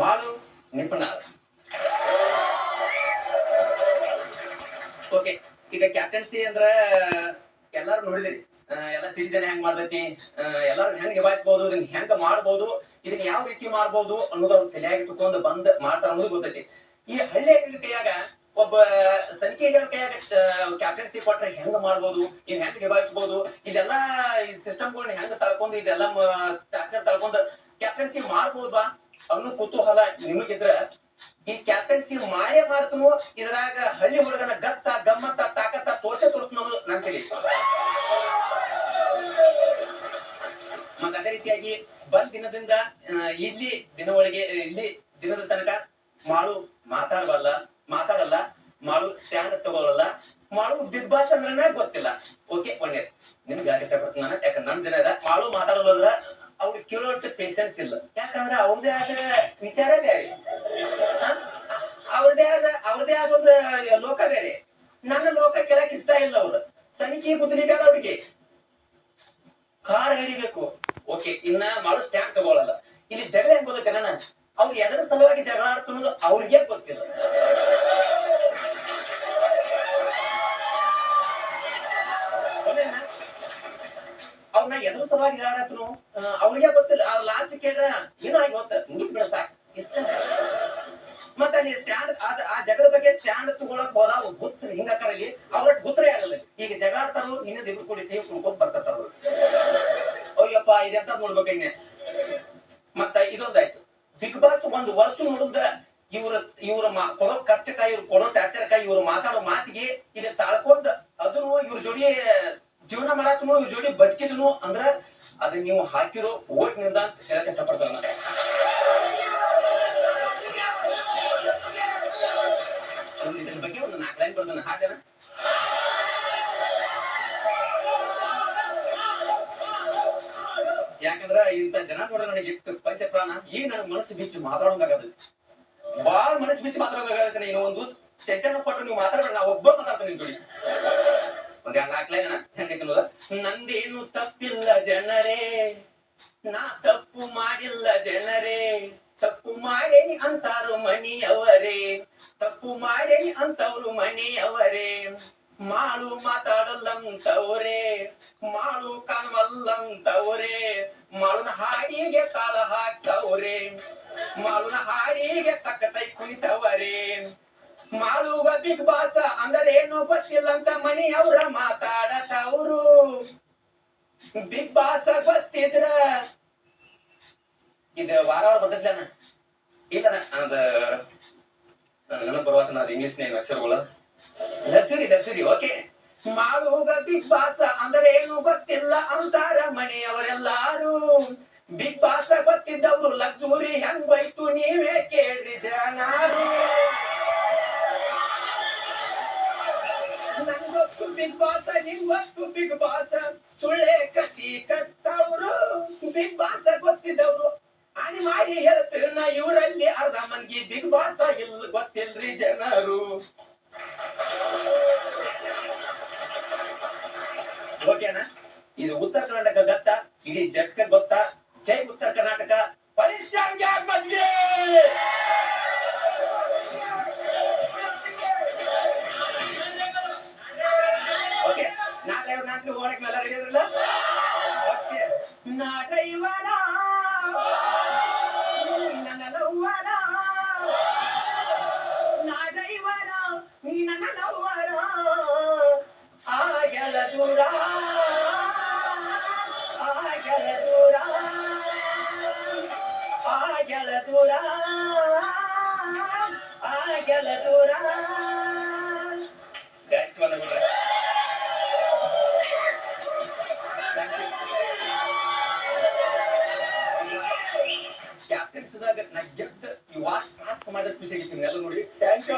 ಮಾಡು, ನಿಪುಣ. ಓಕೆ ಈಗ ಕ್ಯಾಪ್ಟನ್ಸಿ ಅಂದ್ರ, ಎಲ್ಲಾರು ನೋಡಿದಿರಿ. ಎಲ್ಲ ಸಿಟಿಜನ್ ಹೆಂಗ್ ಮಾಡ್ತೈತಿ ಎಲ್ಲಾರು ಹೆಂಗ್ ನಿಭಾಯಿಸಬಹುದು ಇದನ್ನ ಹೆಂಗ್ ಮಾಡಬಹುದು ಇದನ್ನ ಯಾವ ರೀತಿ ಮಾಡಬಹುದು ಅನ್ನೋದು ಅವ್ರು ತಲೆಯಾಗಿ ಬಂದ್ ಮಾಡ್ತಾರ ಅನ್ನೋದು ಗೊತ್ತೈತಿ. ಈ ಹಳ್ಳಿ ಅಕ್ಕನ ಕೈಯಾಗ ಒಬ್ಬ ಸಂಖ್ಯೆ ಕೈಯಾಗ ಕ್ಯಾಪ್ಟನ್ಸಿ ಕೊಟ್ರೆ ಹೆಂಗ್ ಮಾಡ್ಬೋದು ಇನ್ ಹೆಂಗ್ ನಿಭಾಯಿಸಬಹುದು ಇದೆಲ್ಲಾ ಈ ಸಿಸ್ಟಮ್ಗಳನ್ನ ಹೆಂಗ್ ತಳ್ಕೊಂಡು ಇದೆಲ್ಲ ಟಾರ್ಚರ್ ತಳ್ಕೊಂಡು ಕ್ಯಾಪ್ಟನ್ಸಿ ಮಾಡ್ಬೋದಾ ಅನ್ನೋ ಕುತೂಹಲ ನಿಮಗಿದ್ರೆ, ಈ ಕ್ಯಾಪ್ಟನ್ಸಿ ಮಾಡೇ ಮಾಡ್ತನು, ಇದ್ರಾಗ ಹಳ್ಳಿ ಹುಡುಗನ ಗತ್ತ, ಗಮ್ಮತ್ತ, ತಾಕತ್ತ ತೋರ್ಸೆ ಅನ್ನೋದು ನನ್ ತಿಳಿ ಮತ್ತ ಅದೇ ರೀತಿಯಾಗಿ ಬಂದ್ ದಿನದಿಂದ ಇಲ್ಲಿ ದಿನ ಒಳಗೆ, ಇಲ್ಲಿ ದಿನದ ತನಕ ಮಾಡು ಮಾತಾಡಬಲ್ಲ ಮಾತಾಡಲ್ಲ, ಮಾಡು ಸ್ಟ್ಯಾಂಡ್ ತಗೊಳ್ಳಲ್ಲ, ಮಾಡು ಬಿಗ್ ಬಾಸ್ ಅಂದ್ರನ ಗೊತ್ತಿಲ್ಲ. ಓಕೆ ಒಳ್ಳೆ ನಿಮ್ಗೆ ಇಷ್ಟಪಡ್ತೀನಿ ನಾನು? ಯಾಕಂದ್ರೆ ನನ್ ಜನ ಮಾಡು ಮಾತಾಡೋದ್ರ ಅವ್ರಿಗೆ ಕೇಳೋಷ್ಟು ಪೇಷನ್ಸ್ ಇಲ್ಲ. ಯಾಕಂದ್ರೆ ಅವ್ರದೇ ಆದ ವಿಚಾರ ಬೇರೆ. ಅವ್ರದೇ ಆದ ಅವ್ರದೇ ಆದ ಒಂದು ಲೋಕ ಬೇರೆ. ನನ್ನ ಲೋಕ ಕೇಳಕ್ ಇಷ್ಟ ಇಲ್ಲ ಅವ್ರು ಸನಿಕಿ ಗುದ್ದಲಿ ಬೇಡ ಅವ್ರಿಗೆ ಕಾರ್ ಹಿಡಿಬೇಕು. ಓಕೆ, ಇನ್ನ ಮಾಡೋ ಸ್ಟ್ಯಾಂಡ್ ತಗೊಳ್ಳಲ್ಲ ಇಲ್ಲಿ ಜಗಳ ಹೆಂಗ್ ನಾನು ಅವ್ರು ಎದರ ಸಲುವಾಗಿ ಜಗಳ ಆಡ್ತನ್ನೋದು ಅವ್ರಿಗೆ ಗೊತ್ತಿಲ್ಲ. ಎದ್ರ ಸಲುವಾಗಿ ಆಡತ್ನು ಅವ್ರಿಗೆ ಗೊತ್ತಿಲ್ಲ. ಲಾಸ್ಟ್ ಕೇಳ ಏನೋ ಆಗಿ ಗೊತ್ತ ಮುಗಿತ್ ಬಿಡ, ಸಾಕ್. ಇಷ್ಟ. ಮತ್ತ ಅಲ್ಲಿ ಸ್ಟ್ಯಾಂಡ್ ಅದ ಆ ಜಗಳ ಬಗ್ಗೆ ಸ್ಟ್ಯಾಂಡ್ ತಗೊಳಕ್ ಹೋದ ಅವ್ರು ಹಿಂಗಕ್ಕರಲ್ಲಿ ಅವ್ರಟ್ ಅವ್ರ ಗುತ್ರೆ ಆಗಲ್ಲ. ಈಗ ಜಗಳ ನಿನ್ನ ಇನ್ನೊಂದು ಕೊಡಿ ಕೂಡಿ ಟೀಮ್ ಕುಡ್ಕೊಂಡ್ ಬರ್ತಾರ ಅಯ್ಯಪ್ಪ ಇದೆಂತ ನೋಡ್ಬೇಕು ಹಿಂಗೆ? ಮತ್ತ ಇದೊಂದಾಯ್ತು. ಬಿಗ್ ಬಾಸ್ ಒಂದು ವರ್ಷ ಮುಗಿದ ಇವ್ರ ಇವ್ರ ಕೊಡೋ ಕಷ್ಟಕ್ಕ, ಇವ್ರ ಕೊಡೋ ಟಾರ್ಚರ್ಕ ಇವ್ರು ಮಾತಾಡೋ ಮಾತಿಗೆ ಇದು ತಾಳ್ಕೊಂಡ್ ಅದನ್ನು ಇವ್ರ ಜೋಡಿ ಜೀವನ ಮಾಡಾಕನು ಜೋಡಿ ಬದುಕಿದನು ಅಂದ್ರ ಅದನ್ನ ನೀವು ಹಾಕಿರೋ ಓಟ್ನಿಂದ ಅಂತ ಹೇಳಕ್ ಇಷ್ಟಪಡ್ತಾನ ನಾನು. ಒಂದು ಇದ್ರ ಬಗ್ಗೆ ಒಂದು ನಾಲ್ಕು ಲೈನ್ ಬರ್ದನ ಹಾಕನ ಯಾಕಂದ್ರ ಇಂತ ಜನ ನೋಡ್ರ ನನಗೆ ಇಟ್ಟು ಪಂಚಪ್ರಾಣ. ಈಗ ನನ್ನ ಮನಸ್ಸು ಬಿಚ್ಚು ಮಾತಾಡೋಂಗಾಗದೈತಿ ಬಾಳ ಮನಸ್ಸು ಬಿಚ್ಚು ಮಾತಾಡೋಂಗಾಗತ್ತೆ ನೀನು ಒಂದು ಚಂಚನ ಕೊಟ್ಟು ನೀವು ಮಾತಾಡ್ಬೇಡ, ನಾ ಒಬ್ಬ ಮಾತಾಡ್ತೇನೆ ನಿಮ್ ಜೋಡಿ. ಒಂದ್ ಎರಡು ನಾಲ್ಕು ಹೆಂಗಿಲ್ಲ ನಂದೇನು ತಪ್ಪಿಲ್ಲ ಜನರೇ, ನಾ ತಪ್ಪು ಮಾಡಿಲ್ಲ ಜನರೇ. ತಪ್ಪು ಮಾಡೇನಿ ಅಂತಾರು ಮನೆಯವರೇ, ತಪ್ಪು ಮಾಡೇನಿ ಅಂತವ್ರು ಮನೆಯವರೇ. ಮಾಡು ಮಾತಾಡಲ್ಲಂತವ್ರೆ ಮಾಡು ಕಾಣವಲ್ಲಂತವ್ರೆ. ಮಾಳುನ ಹಾಡಿಗೆ ತಾಳ ಹಾಕ್ತವ್ರೆ, ಮಾಳುನ ಹಾಡಿಗೆ ತಕ್ಕತೈ ಕುಣಿತವರೇ. ಮಾಳುವ ಬಿಗ್ ಬಾಸ ಅಂದರೇನು ಗೊತ್ತಿಲ್ಲ ಅಂತ ಮನಿ ಅವ್ರ ಮಾತಾಡತವ್ರು. ಬಿಗ್ ಬಾಸ್ ಗೊತ್ತಿದ್ರ ಇದ ವಾರ ವಾರ ಬಂದ ಇಲ್ಲ ಅದ ನನಗ್ ಬರುವಾತ ಅದು ಇಂಗ್ಲಿಷ್ ನೇಮ್ ಅಕ್ಷರಗಳು ಲಕ್ಸುರಿ ಲಕ್ಸುರಿ ಓಕೆ. ಮಾಡುವ ಬಿಗ್ ಬಾಸ್ ಅಂದ್ರೆ ಏನು ಗೊತ್ತಿಲ್ಲ ಅಂತಾರ ಮನೆಯವರೆಲ್ಲಾರು. ಬಿಗ್ ಬಾಸ್ ಗೊತ್ತಿದ್ದವ್ರು ಲಕ್ಸುರಿ ಬೈತು ನೀವೇ ಕೇಳ್ರಿ ಜನಾರು. ಬಿಗ್ ಬಾಸ್ ನಿಂಗೊತ್ತು ಬಿಗ್ ಬಾಸ್. ಸುಳ್ಳೆ ಕತಿ ಕಟ್ಟವ್ರು. ಬಿಗ್ ಬಾಸ್ ಗೊತ್ತಿದ್ದವ್ರು. ಹಾನಿ ಮಾಡಿ ಹೇಳ್ತೀರನ್ನ ಇವರಲ್ಲಿ ಅರ್ಧ ಮಂದಿ ಬಿಗ್ ಬಾಸ್ ಇಲ್ಲ ಗೊತ್ತಿಲ್ರಿ ಜನರು. ಓಕೆನಾ ಇದು ಉತ್ತರ ಕರ್ನಾಟಕ ಗೊತ್ತಾ? ಇಡೀ ಜಟ್ಕ ಗೊತ್ತಾ? ওয়ালেকুম ಕೆಲ್ಸದಾಗ ನಾ ಗೆದ್ದ ಈ ವಾರ ಮಾಡಿದ್ರೆ ಖುಷಿ ಆಗಿತ್ತು. ಎಲ್ಲ ನೋಡಿ ಥ್ಯಾಂಕ್ ಯು